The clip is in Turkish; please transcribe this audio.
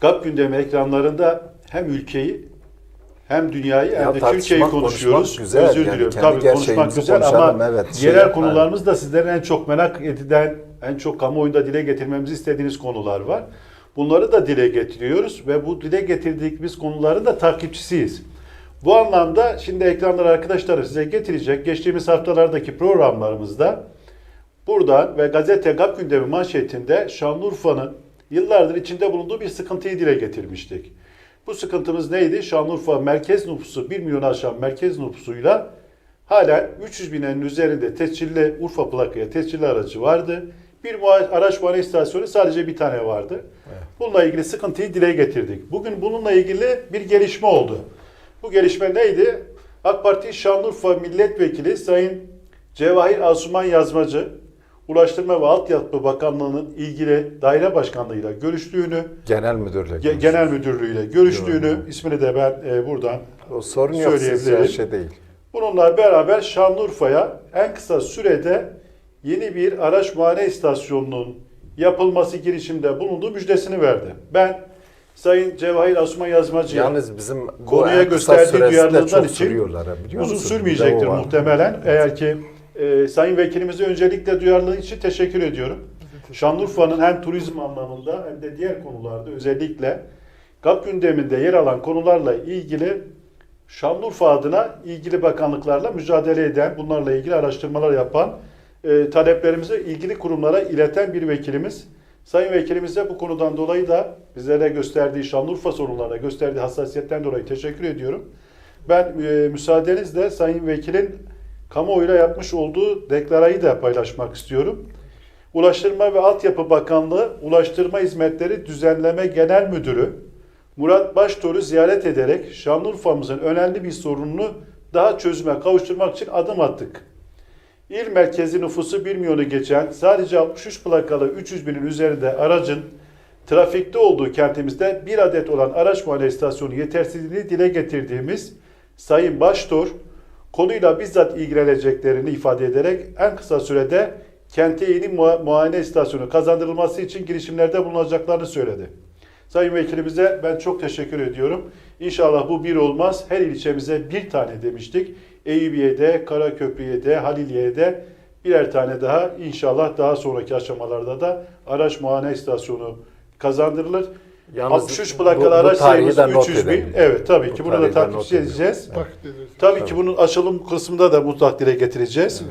GAP gündemi ekranlarında hem ülkeyi hem dünyayı Ya hem de Türkiye'yi konuşuyoruz. güzel. Özür Yani diliyorum. Tabii konuşmak güzel ama evet. Şey yerel konularımız da sizlerin en çok merak edilen, en çok kamuoyunda dile getirmemizi istediğiniz konular var. Bunları da dile getiriyoruz ve bu dile getirdiğimiz konuların da takipçisiyiz. Bu anlamda şimdi ekranlara arkadaşlar size getirecek geçtiğimiz haftalardaki programlarımızda Buradan ve gazete GAP gündemi manşetinde Şanlıurfa'nın yıllardır içinde bulunduğu bir sıkıntıyı dile getirmiştik. Bu sıkıntımız neydi? Şanlıurfa merkez nüfusu 1 milyon aşan merkez nüfusuyla halen 300 binin üzerinde tescilli Urfa plakaya tescilli aracı vardı. Bir araç muayene istasyonu sadece bir tane vardı. Bununla ilgili sıkıntıyı dile getirdik. Bugün bununla ilgili bir gelişme oldu. Bu gelişme neydi? AK Parti Şanlıurfa Milletvekili Sayın Cevahir Asuman Yazmacı, Ulaştırma ve Altyapı Bakanlığı'nın ilgili daire başkanlığıyla görüştüğünü, Genel müdürle. ge- genel müdürlüğüyle görüştüğünü, ismini de ben e, buradan O sorun yok sizce şey değil. Bununla beraber Şanlıurfa'ya en kısa sürede yeni bir araç muayene istasyonunun yapılması girişimde bulunduğu müjdesini verdi. Ben Sayın Cevahir Asuman Yazmacı'ya Yalnız bizim konuya gösterdiği duyarlılığından için uzun sürmeyecektir muhtemelen. Eğer ki e, Sayın Vekilimize öncelikle duyarlılığı için teşekkür ediyorum. Şanlıurfa'nın hem turizm anlamında hem de diğer konularda özellikle GAP gündeminde yer alan konularla ilgili Şanlıurfa adına ilgili bakanlıklarla mücadele eden, bunlarla ilgili araştırmalar yapan, e, taleplerimizi ilgili kurumlara ileten bir vekilimiz. Sayın vekilimize bu konudan dolayı da bizlere gösterdiği Şanlıurfa sorunlarına gösterdiği hassasiyetten dolayı teşekkür ediyorum. Ben e, müsaadenizle Sayın Vekilin kamuoyuyla yapmış olduğu deklarayı da paylaşmak istiyorum. Ulaştırma ve Altyapı Bakanlığı Ulaştırma Hizmetleri Düzenleme Genel Müdürü Murat Baştor'u ziyaret ederek Şanlıurfa'mızın önemli bir sorununu daha çözüme kavuşturmak için adım attık. İl merkezi nüfusu 1 milyonu geçen sadece 63 plakalı 300 binin üzerinde aracın trafikte olduğu kentimizde bir adet olan araç muayene istasyonu yetersizliğini dile getirdiğimiz Sayın Baştor konuyla bizzat ilgileneceklerini ifade ederek en kısa sürede kente yeni mua- muayene istasyonu kazandırılması için girişimlerde bulunacaklarını söyledi. Sayın Vekilimize ben çok teşekkür ediyorum. İnşallah bu bir olmaz. Her ilçemize bir tane demiştik. Eyüpiye'de, Karaköprü'ye Haliliye'ye de birer tane daha inşallah daha sonraki aşamalarda da araç muayene istasyonu kazandırılır. Yalnız 63 bu- plakalı araç sayımız de not 300 bin. edelim. Evet tabii Bu ki bunu da tarihi de not takip edelim. edeceğiz. Ederiz. Tabii ki bunun açılım kısmında da mutlak dile getireceğiz.